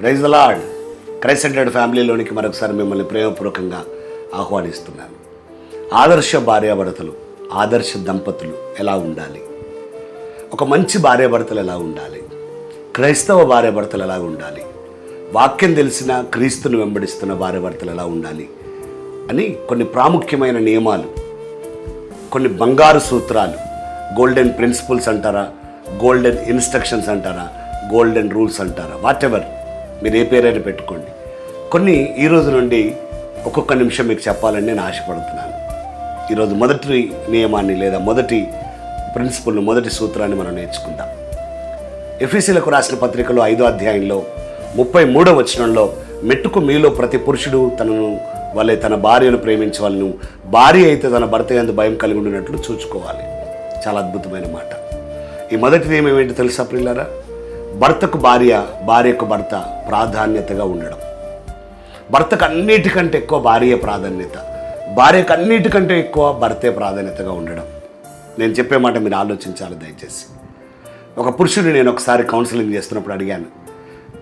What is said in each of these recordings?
Praise lord క్రైసెంటెడ్ ఫ్యామిలీలోనికి మరొకసారి మిమ్మల్ని ప్రేమపూర్వకంగా ఆహ్వానిస్తున్నాను. ఆదర్శ భార్యాభర్తలు ఆదర్శ దంపతులు ఎలా ఉండాలి? ఒక మంచి భార్యాభర్తలు ఎలా ఉండాలి? క్రైస్తవ భార్యాభర్తలు ఎలా ఉండాలి? వాక్యం తెలిసిన క్రీస్తును వెంబడిస్తున్న భార్యాభర్తలు ఎలా ఉండాలి? అని కొన్ని ప్రాముఖ్యమైన నియమాలు కొన్ని బంగారు సూత్రాలు గోల్డెన్ ప్రిన్సిపల్స్ అంటారా గోల్డెన్ ఇన్స్ట్రక్షన్స్ అంటారా గోల్డెన్ రూల్స్ అంటారా వాట్ ఎవర్ మీరు ఏ పేరైనా పెట్టుకోండి. కొన్ని ఈ రోజు నుండి ఒక్కొక్క నిమిషం మీకు చెప్పాలని నేను ఆశపడుతున్నాను. ఈరోజు మొదటి నియమాన్ని లేదా మొదటి ప్రిన్సిపల్ను మొదటి సూత్రాన్ని మనం నేర్చుకుందాం. ఎఫీసీలకు రాసిన పత్రికలో ఐదో అధ్యాయంలో ముప్పై మూడో వచనంలో మెట్టుకు మీలో ప్రతి పురుషుడు తనను వాళ్ళే తన భార్యను ప్రేమించవలను. భార్య అయితే తన భర్త ఎందు భయం కలిగి ఉండినట్లు చూసుకోవాలి చాలా అద్భుతమైన మాట. ఈ మొదటి నియమం ఏంటి తెలుసా ప్రిల్లారా భర్తకు భార్య భార్యకు భర్త ప్రాధాన్యతగా ఉండడం. భర్తకు అన్నిటికంటే ఎక్కువ భార్య ప్రాధాన్యత. భార్యకు అన్నిటికంటే ఎక్కువ భర్తే ప్రాధాన్యతగా ఉండడం. నేను చెప్పే మాట మీరు ఆలోచించాలి దయచేసి. ఒక పురుషుడిని నేను ఒకసారి కౌన్సిలింగ్ చేస్తున్నప్పుడు అడిగాను.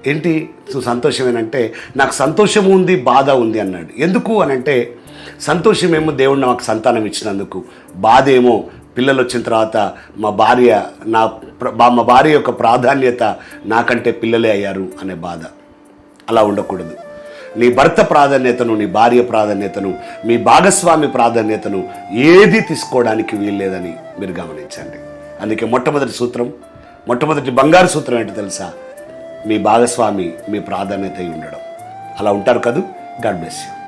ఏంటి నువ్వు సంతోషమేనంటే నాకు సంతోషం ఉంది బాధ ఉంది అన్నాడు. ఎందుకు? అని అంటే సంతోషమేమో దేవుడు నాకు సంతానం ఇచ్చినందుకు బాధ ఏమో పిల్లలు వచ్చిన తర్వాత మా భార్య నా ప్ర- మా భార్య యొక్క ప్రాధాన్యత నాకంటే పిల్లలే అయ్యారు అనే బాధ. అలా ఉండకూడదు. నీ భర్త ప్రాధాన్యతను నీ భార్య ప్రాధాన్యతను మీ భాగస్వామి ప్రాధాన్యతను ఏది తీసుకోవడానికి వీల్లేదని మీరు గమనించండి. అందుకే మొట్టమొదటి సూత్రం మొట్టమొదటి బంగారు సూత్రం ఏంటో తెలుసా? మీ భాగస్వామి మీ ప్రాధాన్యత అయి ఉండడం. అలా ఉంటారు కదూ? God bless you.